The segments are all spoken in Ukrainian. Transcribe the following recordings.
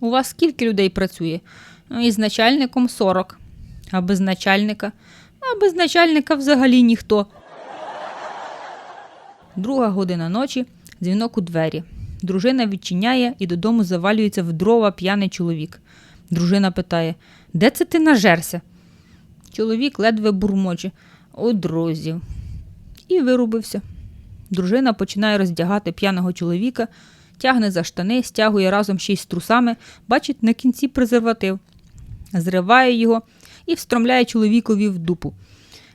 У вас скільки людей працює? «Ну, Із начальником 40. А без начальника? А без начальника взагалі ніхто. Друга година ночі, дзвінок у двері. Дружина відчиняє і додому завалюється в дрова п'яний чоловік. Дружина питає: Де це ти нажерся? Чоловік ледве бурмоче. У друзів. І вирубився. Дружина починає роздягати п'яного чоловіка, тягне за штани, стягує разом ще з трусами, бачить на кінці презерватив, зриває його і встромляє чоловікові в дупу.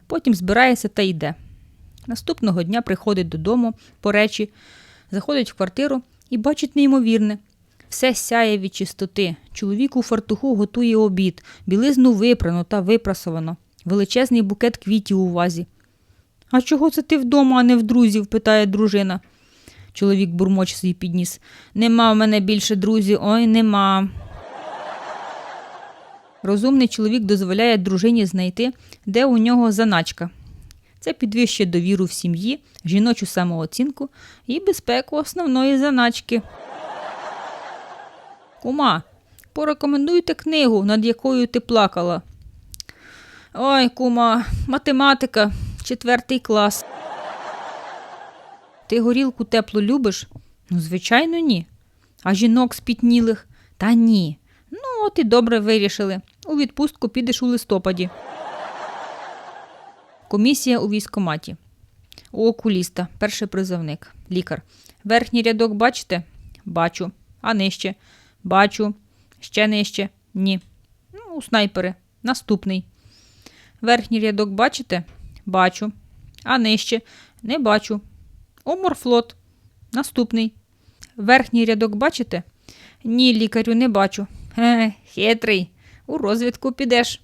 Потім збирається та йде. Наступного дня приходить додому по речі, заходить в квартиру і бачить неймовірне. Все сяє від чистоти. Чоловік у фартуху готує обід, білизну випрано та випрасовано, величезний букет квітів у вазі. А чого це ти вдома, а не в друзів? питає дружина. Чоловік бурмоч свій підніс. Нема в мене більше друзів, ой, нема. Розумний чоловік дозволяє дружині знайти, де у нього заначка. Це підвищує довіру в сім'ї, жіночу самооцінку і безпеку основної заначки. Кума, порекомендуйте книгу, над якою ти плакала. Ой, кума, математика, четвертий клас. Ти горілку теплу любиш? Ну, звичайно, ні. А жінок спітнілих? Та ні. Ну, от і добре вирішили. У відпустку підеш у листопаді. Комісія у військкоматі. У окуліста, перший призовник, лікар. Верхній рядок бачите? Бачу. А нижче? Бачу. Ще нижче? Ні. Ну, у снайпери. Наступний. Верхній рядок бачите? Бачу. А нижче? Не бачу. У морфлот. Наступний. Верхній рядок бачите? Ні, лікарю, не бачу. Хе, хитрий. У розвідку підеш.